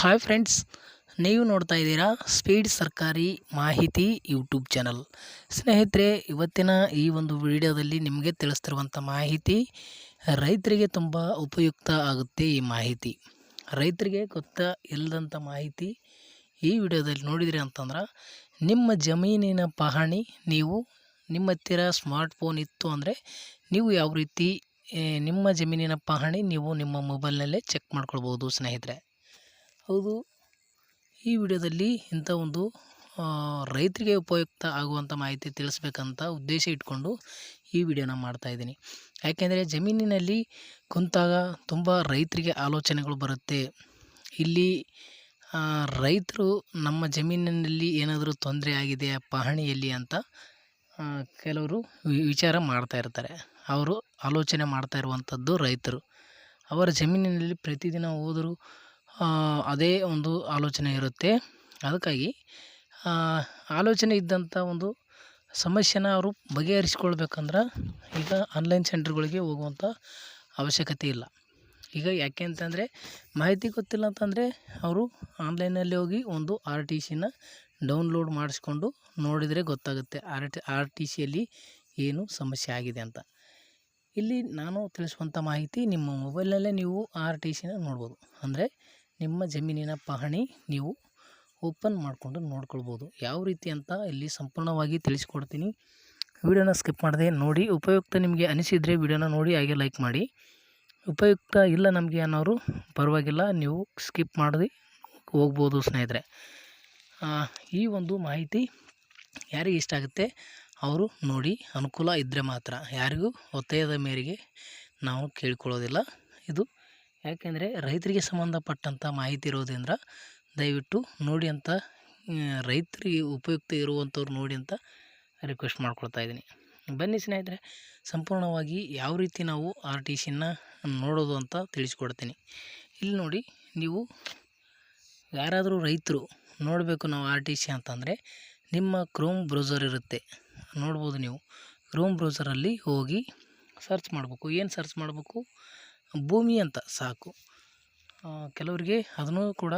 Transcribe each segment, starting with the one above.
Hi friends ನೀವು ನೋಡ್ತಾ ಇದ್ದೀರಾ ಸ್ಪೀಡ್ ಸರ್ಕಾರಿ ಮಾಹಿತಿ ಯೂಟ್ಯೂಬ್ ಚಾನಲ್ ಸ್ನೇಹಿತರೆ, ಇವತ್ತಿನ ಈ ಒಂದು ವಿಡಿಯೋದಲ್ಲಿ ನಿಮಗೆ ತಿಳಿಸ್ತಿರುವಂಥ ಮಾಹಿತಿ, ರೈತರಿಗೆ ತುಂಬ ಉಪಯುಕ್ತ ಆಗುತ್ತೆ ಈ ಮಾಹಿತಿ. ರೈತರಿಗೆ ಗೊತ್ತಾ ಇಲ್ಲದಂಥ ಮಾಹಿತಿ ಈ ವಿಡಿಯೋದಲ್ಲಿ ನೋಡಿದ್ರಿ ಅಂತಂದ್ರೆ, ನಿಮ್ಮ ಜಮೀನಿನ ಪಹಣಿ ನೀವು ನಿಮ್ಮ ಹತ್ತಿರ ಸ್ಮಾರ್ಟ್ಫೋನ್ ಇತ್ತು ಅಂದರೆ ನೀವು ಯಾವ ರೀತಿ ನಿಮ್ಮ ಜಮೀನಿನ ಪಹಣಿ ನೀವು ನಿಮ್ಮ ಮೊಬೈಲ್ನಲ್ಲೇ ಚೆಕ್ ಮಾಡ್ಕೊಳ್ಬೋದು ಸ್ನೇಹಿತರೆ. ಹೌದು. ಈ ವಿಡಿಯೋದಲ್ಲಿ ಇಂಥ ಒಂದು ರೈತರಿಗೆ ಉಪಯುಕ್ತ ಆಗುವಂಥ ಮಾಹಿತಿ ತಿಳಿಸ್ಬೇಕಂತ ಉದ್ದೇಶ ಇಟ್ಕೊಂಡು ಈ ವಿಡಿಯೋನ ಮಾಡ್ತಾಯಿದ್ದೀನಿ ಯಾಕೆಂದರೆ ಜಮೀನಿನಲ್ಲಿ ಕುಂತಾಗ ತುಂಬ ರೈತರಿಗೆ ಆಲೋಚನೆಗಳು ಬರುತ್ತೆ. ಇಲ್ಲಿ ರೈತರು ನಮ್ಮ ಜಮೀನಿನಲ್ಲಿ ಏನಾದರೂ ತೊಂದರೆ ಆಗಿದೆಯಾ, ಪಹಣಿಯಲ್ಲಿ ಅಂತ ಕೆಲವರು ವಿಚಾರ ಮಾಡ್ತಾ ಇರ್ತಾರೆ. ಅವರು ಆಲೋಚನೆ ಮಾಡ್ತಾ ಇರುವಂಥದ್ದು ರೈತರು. ಅವರ ಜಮೀನಿನಲ್ಲಿ ಪ್ರತಿದಿನ ಹೋದರೂ ಅದೇ ಒಂದು ಆಲೋಚನೆ ಇರುತ್ತೆ. ಅದಕ್ಕಾಗಿ ಆಲೋಚನೆ ಇದ್ದಂಥ ಒಂದು ಸಮಸ್ಯೆನ ಅವರು ಬಗೆಹರಿಸ್ಕೊಳ್ಬೇಕಂದ್ರೆ ಈಗ ಆನ್ಲೈನ್ ಸೆಂಟ್ರ್ಗಳಿಗೆ ಹೋಗುವಂಥ ಅವಶ್ಯಕತೆ ಇಲ್ಲ. ಈಗ ಯಾಕೆ ಅಂತಂದರೆ, ಮಾಹಿತಿ ಗೊತ್ತಿಲ್ಲ ಅಂತಂದರೆ ಅವರು ಆನ್ಲೈನಲ್ಲಿ ಹೋಗಿ ಒಂದು ಆರ್ ಟಿ ಸಿನ ಡೌನ್ಲೋಡ್ ಮಾಡಿಸ್ಕೊಂಡು ನೋಡಿದರೆ ಗೊತ್ತಾಗುತ್ತೆ ಆರ್ ಟಿ ಆರ್ ಟಿ ಸಿಯಲ್ಲಿ ಏನು ಸಮಸ್ಯೆ ಆಗಿದೆ ಅಂತ. ಇಲ್ಲಿ ನಾನು ತಿಳಿಸುವಂಥ ಮಾಹಿತಿ ನಿಮ್ಮ ಮೊಬೈಲ್ನಲ್ಲೇ ನೀವು ಆರ್ ಟಿ ಸಿನ ನೋಡ್ಬೋದು. ಅಂದರೆ ನಿಮ್ಮ ಜಮೀನಿನ ಪಹಣಿ ನೀವು ಓಪನ್ ಮಾಡಿಕೊಂಡು ನೋಡ್ಕೊಳ್ಬೋದು. ಯಾವ ರೀತಿ ಅಂತ ಇಲ್ಲಿ ಸಂಪೂರ್ಣವಾಗಿ ತಿಳಿಸ್ಕೊಡ್ತೀನಿ. ವಿಡಿಯೋನ ಸ್ಕಿಪ್ ಮಾಡದೆ ನೋಡಿ. ಉಪಯುಕ್ತ ನಿಮಗೆ ಅನಿಸಿದರೆ ವಿಡಿಯೋನ ನೋಡಿ, ಹಾಗೆ ಲೈಕ್ ಮಾಡಿ. ಉಪಯುಕ್ತ ಇಲ್ಲ ನಮಗೆ ಅನ್ನೋರು ಪರವಾಗಿಲ್ಲ, ನೀವು ಸ್ಕಿಪ್ ಮಾಡಿ ಹೋಗ್ಬೋದು ಸ್ನೇಹಿತರೆ. ಈ ಒಂದು ಮಾಹಿತಿ ಯಾರಿಗೆ ಇಷ್ಟ ಆಗುತ್ತೆ ಅವರು ನೋಡಿ. ಅನುಕೂಲ ಇದ್ದರೆ ಮಾತ್ರ. ಯಾರಿಗೂ ಒತ್ತಾಯದ ಮೇರೆಗೆ ನಾವು ಕೇಳ್ಕೊಳ್ಳೋದಿಲ್ಲ. ಇದು ಯಾಕೆಂದರೆ ರೈತರಿಗೆ ಸಂಬಂಧಪಟ್ಟಂಥ ಮಾಹಿತಿ ಇರೋದ್ರಿಂದ ದಯವಿಟ್ಟು ನೋಡಿ ಅಂತ ರೈತರಿಗೆ ಉಪಯುಕ್ತ ಇರುವಂಥವ್ರು ನೋಡಿ ಅಂತ ರಿಕ್ವೆಸ್ಟ್ ಮಾಡ್ಕೊಳ್ತಾ ಇದ್ದೀನಿ. ಬನ್ನಿ ಸ್ನೇಹಿತರೆ, ಸಂಪೂರ್ಣವಾಗಿ ಯಾವ ರೀತಿ ನಾವು ಆರ್ ಟಿ ಸಿನ ನೋಡೋದು ಅಂತ ತಿಳಿಸ್ಕೊಡ್ತೀನಿ. ಇಲ್ಲಿ ನೋಡಿ, ನೀವು ಯಾರಾದರೂ ರೈತರು ನೋಡಬೇಕು ನಾವು ಆರ್ ಟಿ ಸಿ ಅಂತಂದರೆ, ನಿಮ್ಮ ಕ್ರೋಮ್ ಬ್ರೌಸರ್ ಇರುತ್ತೆ. ನೋಡ್ಬೋದು ನೀವು. ಕ್ರೋಮ್ ಬ್ರೌಸರಲ್ಲಿ ಹೋಗಿ ಸರ್ಚ್ ಮಾಡಬೇಕು. ಏನು ಸರ್ಚ್ ಮಾಡಬೇಕು? ಭೂಮಿ ಅಂತ ಸಾಕು. ಕೆಲವರಿಗೆ ಅದನ್ನು ಕೂಡ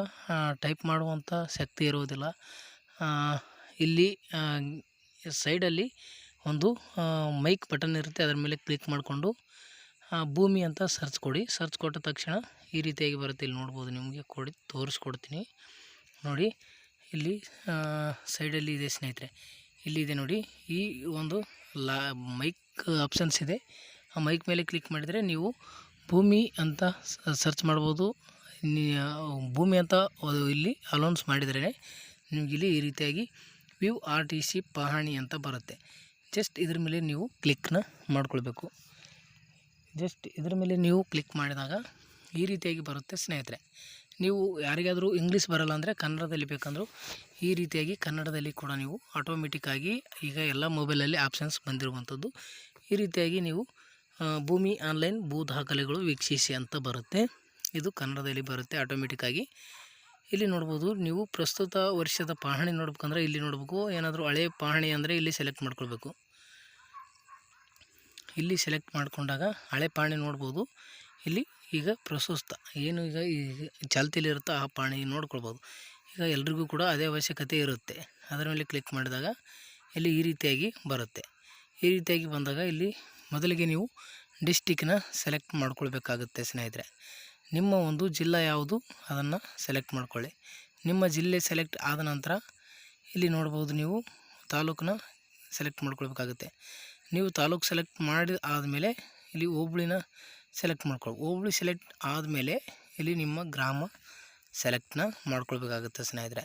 ಟೈಪ್ ಮಾಡುವಂಥ ಶಕ್ತಿ ಇರೋದಿಲ್ಲ ಇಲ್ಲಿ ಸೈಡಲ್ಲಿ ಒಂದು ಮೈಕ್ ಬಟನ್ ಇರುತ್ತೆ. ಅದರ ಮೇಲೆ ಕ್ಲಿಕ್ ಮಾಡಿಕೊಂಡು ಭೂಮಿ ಅಂತ ಸರ್ಚ್ ಕೊಡಿ. ಸರ್ಚ್ ಕೊಟ್ಟ ತಕ್ಷಣ ಈ ರೀತಿಯಾಗಿ ಬರುತ್ತೆ. ಇಲ್ಲಿ ನೋಡ್ಬೋದು, ನಿಮಗೆ ಕೊಡಿ, ತೋರಿಸ್ಕೊಡ್ತೀನಿ. ನೋಡಿ, ಇಲ್ಲಿ ಸೈಡಲ್ಲಿ ಇದೆ ಸ್ನೇಹಿತರೆ. ಇಲ್ಲಿದೆ ನೋಡಿ, ಈ ಒಂದು ಲಾ ಮೈಕ್ ಆಪ್ಷನ್ಸ್ ಇದೆ. ಆ ಮೈಕ್ ಮೇಲೆ ಕ್ಲಿಕ್ ಮಾಡಿದರೆ ನೀವು ಭೂಮಿ ಅಂತ ಸರ್ಚ್ ಮಾಡ್ಬೋದು. ಭೂಮಿ ಅಂತ ಇಲ್ಲಿ ಅಲೌನ್ಸ್ ಮಾಡಿದರೆ ನಿಮಗಿಲ್ಲಿ ಈ ರೀತಿಯಾಗಿ ವ್ಯೂ ಆರ್ ಟಿ ಸಿ ಪಹಣಿ ಅಂತ ಬರುತ್ತೆ. ಜಸ್ಟ್ ಇದ್ರ ಮೇಲೆ ನೀವು ಕ್ಲಿಕ್ನ ಮಾಡ್ಕೊಳ್ಬೇಕು. ಜಸ್ಟ್ ಇದ್ರ ಮೇಲೆ ನೀವು ಕ್ಲಿಕ್ ಮಾಡಿದಾಗ ಈ ರೀತಿಯಾಗಿ ಬರುತ್ತೆ ಸ್ನೇಹಿತರೆ. ನೀವು ಯಾರಿಗಾದರೂ ಇಂಗ್ಲೀಷ್ ಬರಲ್ಲ ಅಂದರೆ ಕನ್ನಡದಲ್ಲಿ ಬೇಕಂದರೂ ಈ ರೀತಿಯಾಗಿ ಕನ್ನಡದಲ್ಲಿ ಕೂಡ ನೀವು ಆಟೋಮೆಟಿಕ್ಕಾಗಿ ಈಗ ಎಲ್ಲ ಮೊಬೈಲಲ್ಲಿ ಆಪ್ಷನ್ಸ್ ಬಂದಿರುವಂಥದ್ದು ಈ ರೀತಿಯಾಗಿ ನೀವು ಭೂಮಿ ಆನ್ಲೈನ್ ಭೂ ದಾಖಲೆಗಳು ವೀಕ್ಷಿಸಿ ಅಂತ ಬರುತ್ತೆ. ಇದು ಕನ್ನಡದಲ್ಲಿ ಬರುತ್ತೆ ಆಟೋಮೆಟಿಕ್ಕಾಗಿ ಇಲ್ಲಿ ನೋಡ್ಬೋದು, ನೀವು ಪ್ರಸ್ತುತ ವರ್ಷದ ಪಹಣಿ ನೋಡ್ಬೇಕಂದ್ರೆ ಇಲ್ಲಿ ನೋಡಬೇಕು, ಏನಾದರೂ ಹಳೆ ಪಹಣಿ ಅಂದರೆ ಇಲ್ಲಿ ಸೆಲೆಕ್ಟ್ ಮಾಡ್ಕೊಳ್ಬೇಕು. ಇಲ್ಲಿ ಸೆಲೆಕ್ಟ್ ಮಾಡಿಕೊಂಡಾಗ ಹಳೆ ಪಹಣಿ ನೋಡ್ಬೋದು. ಇಲ್ಲಿ ಈಗ ಪ್ರಸ್ತುತ ಏನು ಈಗ ಈಗ ಚಾಲ್ತಿಯಲ್ಲಿರುತ್ತೋ ಆ ಪಹಣಿ ನೋಡ್ಕೊಳ್ಬೋದು. ಈಗ ಎಲ್ರಿಗೂ ಕೂಡ ಅದೇ ಅವಶ್ಯಕತೆ ಇರುತ್ತೆ. ಅದರ ಮೇಲೆ ಕ್ಲಿಕ್ ಮಾಡಿದಾಗ ಇಲ್ಲಿ ಈ ರೀತಿಯಾಗಿ ಬರುತ್ತೆ. ಈ ರೀತಿಯಾಗಿ ಬಂದಾಗ ಇಲ್ಲಿ ಮೊದಲಿಗೆ ನೀವು ಡಿಸ್ಟಿಕ್ನ ಸೆಲೆಕ್ಟ್ ಮಾಡ್ಕೊಳ್ಬೇಕಾಗುತ್ತೆ ಸ್ನೇಹಿತರೆ. ನಿಮ್ಮ ಒಂದು ಜಿಲ್ಲೆ ಯಾವುದು ಅದನ್ನು ಸೆಲೆಕ್ಟ್ ಮಾಡ್ಕೊಳ್ಳಿ. ನಿಮ್ಮ ಜಿಲ್ಲೆ ಸೆಲೆಕ್ಟ್ ಆದ ನಂತರ ಇಲ್ಲಿ ನೋಡ್ಬೋದು ನೀವು ತಾಲೂಕನ್ನ ಸೆಲೆಕ್ಟ್ ಮಾಡ್ಕೊಳ್ಬೇಕಾಗುತ್ತೆ. ನೀವು ತಾಲೂಕು ಸೆಲೆಕ್ಟ್ ಮಾಡಿ ಆದಮೇಲೆ ಇಲ್ಲಿ ಹೋಬ್ಳಿನ ಸೆಲೆಕ್ಟ್ ಮಾಡ್ಕೊಳ್ಳಿ. ಹೋಬ್ಳಿ ಸೆಲೆಕ್ಟ್ ಆದಮೇಲೆ ಇಲ್ಲಿ ನಿಮ್ಮ ಗ್ರಾಮ ಸೆಲೆಕ್ಟ್ನ ಮಾಡ್ಕೊಳ್ಬೇಕಾಗುತ್ತೆ ಸ್ನೇಹಿತರೆ.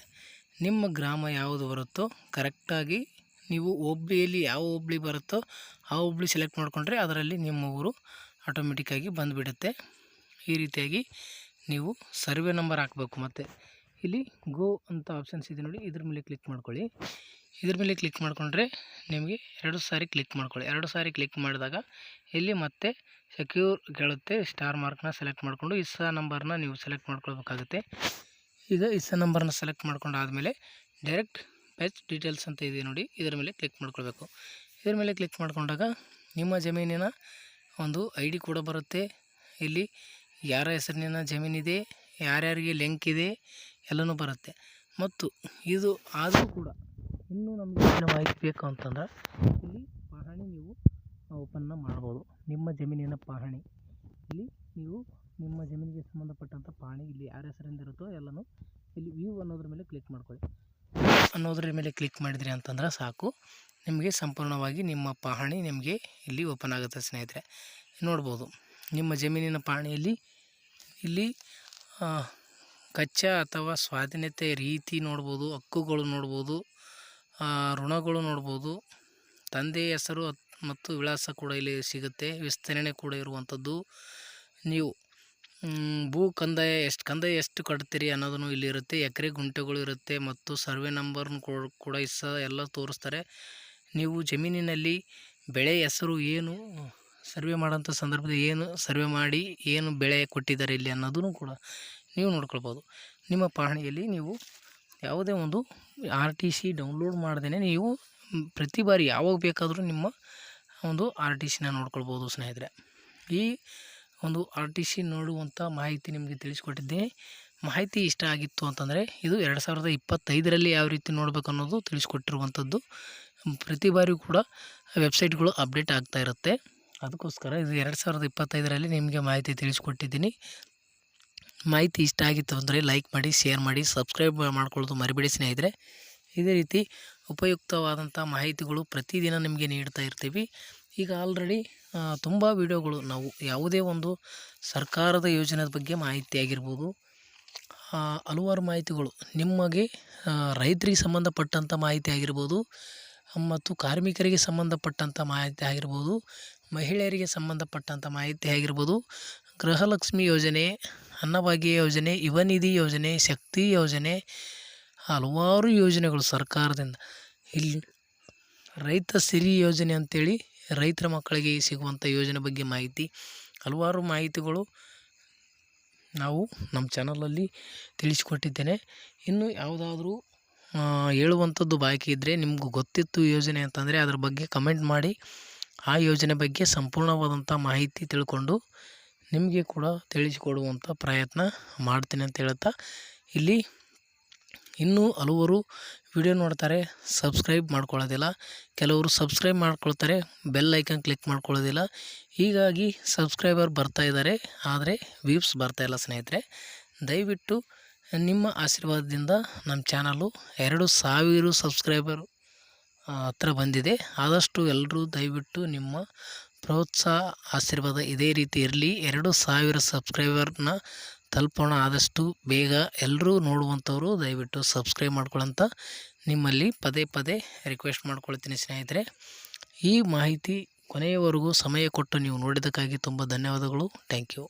ನಿಮ್ಮ ಗ್ರಾಮ ಯಾವುದು ಬರುತ್ತೋ ಕರೆಕ್ಟಾಗಿ ನೀವು ಹೋಬ್ಳಿಯಲ್ಲಿ ಯಾವ ಹೋಬ್ಳಿ ಬರುತ್ತೋ ಆ ಹೋಬ್ಳಿ ಸೆಲೆಕ್ಟ್ ಮಾಡಿಕೊಂಡ್ರೆ ಅದರಲ್ಲಿ ನಿಮ್ಮ ಊರು ಆಟೋಮೆಟಿಕ್ಕಾಗಿ ಬಂದುಬಿಡುತ್ತೆ. ಈ ರೀತಿಯಾಗಿ ನೀವು ಸರ್ವೆ ನಂಬರ್ ಹಾಕಬೇಕು ಮತ್ತು. ಇಲ್ಲಿ ಗೋ ಅಂತ ಆಪ್ಷನ್ಸ್ ಇದೆ ನೋಡಿ, ಇದ್ರ ಮೇಲೆ ಕ್ಲಿಕ್ ಮಾಡ್ಕೊಳ್ಳಿ. ಇದ್ರ ಮೇಲೆ ಕ್ಲಿಕ್ ಮಾಡಿಕೊಂಡ್ರೆ ನಿಮಗೆ ಎರಡು ಸಾರಿ ಕ್ಲಿಕ್ ಮಾಡ್ಕೊಳ್ಳಿ. ಎರಡು ಸಾರಿ ಕ್ಲಿಕ್ ಮಾಡಿದಾಗ ಇಲ್ಲಿ ಮತ್ತೆ ಸೆಕ್ಯೂರ್ ಕೇಳುತ್ತೆ ಸ್ಟಾರ್ ಮಾರ್ಕ್ನ ಸೆಲೆಕ್ಟ್ ಮಾಡಿಕೊಂಡು ಇಸ್ಸಾ ನಂಬರ್ನ ನೀವು ಸೆಲೆಕ್ಟ್ ಮಾಡ್ಕೊಳ್ಬೇಕಾಗುತ್ತೆ. ಈಗ ಇಸ್ಸಾ ನಂಬರ್ನ ಸೆಲೆಕ್ಟ್ ಮಾಡ್ಕೊಂಡು ಆದಮೇಲೆ ಡೈರೆಕ್ಟ್ ಪ್ಯಾಚ್ ಡೀಟೇಲ್ಸ್ ಅಂತ ಇದೆ ನೋಡಿ. ಇದರ ಮೇಲೆ ಕ್ಲಿಕ್ ಮಾಡ್ಕೊಳ್ಬೇಕು. ಇದರ ಮೇಲೆ ಕ್ಲಿಕ್ ಮಾಡಿಕೊಂಡಾಗ ನಿಮ್ಮ ಜಮೀನಿನ ಒಂದು ಐ ಡಿ ಕೂಡ ಬರುತ್ತೆ. ಇಲ್ಲಿ ಯಾರ ಹೆಸರಿನ ಜಮೀನಿದೆ, ಯಾರ್ಯಾರಿಗೆ ಲಿಂಕ್ ಇದೆ ಎಲ್ಲನೂ ಬರುತ್ತೆ. ಮತ್ತು ಇದು ಆದರೂ ಕೂಡ ಇನ್ನೂ ನಮಗೆ ಹೆಚ್ಚಿನ ಮಾಹಿತಿ ಬೇಕು ಅಂತಂದ್ರೆ ಇಲ್ಲಿ ಪಹಣಿ ನೀವು ಓಪನ್ನ ಮಾಡ್ಬೋದು. ನಿಮ್ಮ ಜಮೀನಿನ ಪಹಣಿ. ಇಲ್ಲಿ ನೀವು ನಿಮ್ಮ ಜಮೀನಿಗೆ ಸಂಬಂಧಪಟ್ಟಂಥ ಪಹಣಿ, ಇಲ್ಲಿ ಯಾರ ಹೆಸರಿಂದ ಇರುತ್ತೋ ಎಲ್ಲನೂ ಇಲ್ಲಿ ವ್ಯೂ ಅನ್ನೋದ್ರ ಮೇಲೆ ಕ್ಲಿಕ್ ಮಾಡ್ಕೊಳ್ಳಿ. ಅನ್ನೋದ್ರ ಮೇಲೆ ಕ್ಲಿಕ್ ಮಾಡಿದ್ರಿ ಅಂತಂದ್ರೆ ಸಾಕು. ನಿಮಗೆ ಸಂಪೂರ್ಣವಾಗಿ ನಿಮ್ಮ ಪಹಣಿ ನಿಮಗೆ ಇಲ್ಲಿ ಓಪನ್ ಆಗುತ್ತೆ ಸ್ನೇಹಿತರೆ. ನೋಡ್ಬೋದು, ನಿಮ್ಮ ಜಮೀನಿನ ಪಹಣಿಯಲ್ಲಿ ಇಲ್ಲಿ ಕಚ್ಚ ಅಥವಾ ಸ್ವಾಧೀನತೆ ರೀತಿ ನೋಡ್ಬೋದು, ಹಕ್ಕುಗಳು ನೋಡ್ಬೋದು ಋಣಗಳು ನೋಡ್ಬೋದು, ತಂದೆ ಹೆಸರು ಮತ್ತು ವಿಳಾಸ ಕೂಡ ಇಲ್ಲಿ ಸಿಗುತ್ತೆ, ವಿಸ್ತರಣೆ ಕೂಡ ಇರುವಂಥದ್ದು. ನೀವು ಭೂ ಕಂದಾಯ ಎಷ್ಟು ಕಂದಾಯ ಎಷ್ಟು ಕಟ್ತೀರಿ ಅನ್ನೋದನ್ನು ಇಲ್ಲಿ ಇರುತ್ತೆ ಎಕರೆ ಗುಂಟೆಗಳು ಇರುತ್ತೆ ಮತ್ತು ಸರ್ವೆ ನಂಬರ್ನು ಕೂಡ ಇಸ, ಎಲ್ಲ ತೋರಿಸ್ತಾರೆ. ನೀವು ಜಮೀನಿನಲ್ಲಿ ಬೆಳೆ ಹೆಸರು ಏನು, ಸರ್ವೆ ಮಾಡೋಂಥ ಸಂದರ್ಭದಲ್ಲಿ ಏನು, ಸರ್ವೆ ಮಾಡಿ ಏನು ಬೆಳೆ ಕೊಟ್ಟಿದ್ದಾರೆ ಇಲ್ಲಿ ಅನ್ನೋದನ್ನು ಕೂಡ ನೀವು ನೋಡ್ಕೊಳ್ಬೋದು. ನಿಮ್ಮ ಪಹಣಿಯಲ್ಲಿ ನೀವು ಯಾವುದೇ ಒಂದು ಆರ್ ಟಿ ಸಿ ಡೌನ್ಲೋಡ್ ಮಾಡ್ದೇ ನೀವು ಪ್ರತಿ ಬಾರಿ ಯಾವಾಗ ಬೇಕಾದರೂ ನಿಮ್ಮ ಒಂದು ಆರ್ ಟಿ ಸಿನ ನೋಡ್ಕೊಳ್ಬೋದು ಸ್ನೇಹಿತರೆ. ಈ ಒಂದು ಆರ್ ಟಿ ಸಿ ನೋಡುವಂಥ ಮಾಹಿತಿ ನಿಮಗೆ ತಿಳಿಸ್ಕೊಟ್ಟಿದ್ದೀನಿ ಮಾಹಿತಿ ಇಷ್ಟ ಆಗಿತ್ತು ಅಂತಂದರೆ ಇದು ಎರಡು ಸಾವಿರದ ಇಪ್ಪತ್ತೈದರಲ್ಲಿ ಯಾವ ರೀತಿ ನೋಡಬೇಕು ಅನ್ನೋದು ತಿಳಿಸ್ಕೊಟ್ಟಿರುವಂಥದ್ದು ಪ್ರತಿ ಬಾರಿಯೂ ಕೂಡ ವೆಬ್ಸೈಟ್ಗಳು ಅಪ್ಡೇಟ್ ಆಗ್ತಾ ಇರುತ್ತೆ. ಅದಕ್ಕೋಸ್ಕರ ಇದು ಎರಡು ಸಾವಿರದ ಇಪ್ಪತ್ತೈದರಲ್ಲಿ ನಿಮಗೆ ಮಾಹಿತಿ ತಿಳಿಸ್ಕೊಟ್ಟಿದ್ದೀನಿ. ಮಾಹಿತಿ ಇಷ್ಟ ಆಗಿತ್ತು ಅಂದರೆ ಲೈಕ್ ಮಾಡಿ, ಶೇರ್ ಮಾಡಿ, ಸಬ್ಸ್ಕ್ರೈಬ್ ಮಾಡ್ಕೊಳ್ಳೋದು ಮರಿಬೇಡಿ ಸ್ನೇಹಿತರೆ. ಇದೇ ರೀತಿ ಉಪಯುಕ್ತವಾದಂಥ ಮಾಹಿತಿಗಳು ಪ್ರತಿದಿನ ನಿಮಗೆ ನೀಡ್ತಾ ಇರ್ತೀವಿ. ಈಗ ಆಲ್ರೆಡಿ ತುಂಬ ವಿಡಿಯೋಗಳು. ನಾವು ಯಾವುದೇ ಒಂದು ಸರ್ಕಾರದ ಯೋಜನೆದ ಬಗ್ಗೆ ಮಾಹಿತಿ ಆಗಿರ್ಬೋದು ಹಲವಾರು ಮಾಹಿತಿಗಳು. ನಿಮಗೆ ರೈತರಿಗೆ ಸಂಬಂಧಪಟ್ಟಂಥ ಮಾಹಿತಿ ಆಗಿರ್ಬೋದು, ಮತ್ತು ಕಾರ್ಮಿಕರಿಗೆ ಸಂಬಂಧಪಟ್ಟಂಥ ಮಾಹಿತಿ ಆಗಿರ್ಬೋದು, ಮಹಿಳೆಯರಿಗೆ ಸಂಬಂಧಪಟ್ಟಂಥ ಮಾಹಿತಿ ಆಗಿರ್ಬೋದು, ಗೃಹಲಕ್ಷ್ಮಿ ಯೋಜನೆ, ಅನ್ನಭಾಗ್ಯ ಯೋಜನೆ, ಯುವನಿಧಿ ಯೋಜನೆ, ಶಕ್ತಿ ಯೋಜನೆ, ಹಲವಾರು ಯೋಜನೆಗಳು ಸರ್ಕಾರದಿಂದ. ಇಲ್ಲಿ ರೈತ ಸಿರಿ ಯೋಜನೆ ಅಂತೇಳಿ ರೈತರ ಮಕ್ಕಳಿಗೆ ಸಿಗುವಂಥ ಯೋಜನೆ ಬಗ್ಗೆ ಮಾಹಿತಿ, ಹಲವಾರು ಮಾಹಿತಿಗಳು ನಾವು ನಮ್ಮ ಚಾನಲಲ್ಲಿ ತಿಳಿಸಿಕೊಟ್ಟಿದ್ದೇನೆ. ಇನ್ನು ಯಾವುದಾದ್ರೂ ಹೇಳುವಂಥದ್ದು ಬಾಕಿ ಇದ್ದರೆ ನಿಮಗೂ ಗೊತ್ತಿತ್ತು ಯೋಜನೆ ಅಂತಂದರೆ ಅದ್ರ ಬಗ್ಗೆ ಕಮೆಂಟ್ ಮಾಡಿ. ಆ ಯೋಜನೆ ಬಗ್ಗೆ ಸಂಪೂರ್ಣವಾದಂಥ ಮಾಹಿತಿ ತಿಳ್ಕೊಂಡು ನಿಮಗೆ ಕೂಡ ತಿಳಿಸಿಕೊಡುವಂಥ ಪ್ರಯತ್ನ ಮಾಡ್ತೀನಿ ಅಂತ ಹೇಳ್ತಾ, ಇಲ್ಲಿ ಇನ್ನೂ ಹಲವರು ವಿಡಿಯೋ ನೋಡ್ತಾರೆ ಸಬ್ಸ್ಕ್ರೈಬ್ ಮಾಡ್ಕೊಳ್ಳೋದಿಲ್ಲ. ಕೆಲವರು ಸಬ್ಸ್ಕ್ರೈಬ್ ಮಾಡ್ಕೊಳ್ತಾರೆ ಬೆಲ್ ಐಕನ್ ಕ್ಲಿಕ್ ಮಾಡ್ಕೊಳ್ಳೋದಿಲ್ಲ. ಹೀಗಾಗಿ ಸಬ್ಸ್ಕ್ರೈಬರ್ ಬರ್ತಾ ಇದ್ದಾರೆ, ಆದರೆ ವ್ಯೂಸ್ ಬರ್ತಾ ಇಲ್ಲ ಸ್ನೇಹಿತರೆ. ದಯವಿಟ್ಟು ನಿಮ್ಮ ಆಶೀರ್ವಾದದಿಂದ ನಮ್ಮ ಚಾನಲು ಎರಡು ಸಾವಿರ ಸಬ್ಸ್ಕ್ರೈಬರ್ ಹತ್ರ ಬಂದಿದೆ. ಆದಷ್ಟು ಎಲ್ಲರೂ ದಯವಿಟ್ಟು ನಿಮ್ಮ ಪ್ರೋತ್ಸಾಹ ಆಶೀರ್ವಾದ ಇದೇ ರೀತಿ ಇರಲಿ. ಎರಡು ಸಾವಿರ ಸಬ್ಸ್ಕ್ರೈಬರ್ನ ತಲುಪೋಣ ಆದಷ್ಟು ಬೇಗ ಎಲ್ಲರೂ ನೋಡುವಂಥವ್ರು ದಯವಿಟ್ಟು ಸಬ್ಸ್ಕ್ರೈಬ್ ಮಾಡ್ಕೊಳ್ಳೋಂಥ ನಿಮ್ಮಲ್ಲಿ ಪದೇ ಪದೇ ರಿಕ್ವೆಸ್ಟ್ ಮಾಡ್ಕೊಳ್ತೀನಿ ಸ್ನೇಹಿತರೆ. ಈ ಮಾಹಿತಿ ಕೊನೆಯವರೆಗೂ ಸಮಯ ಕೊಟ್ಟು ನೀವು ನೋಡಿದ್ದಕ್ಕಾಗಿ ತುಂಬ ಧನ್ಯವಾದಗಳು. Thank you.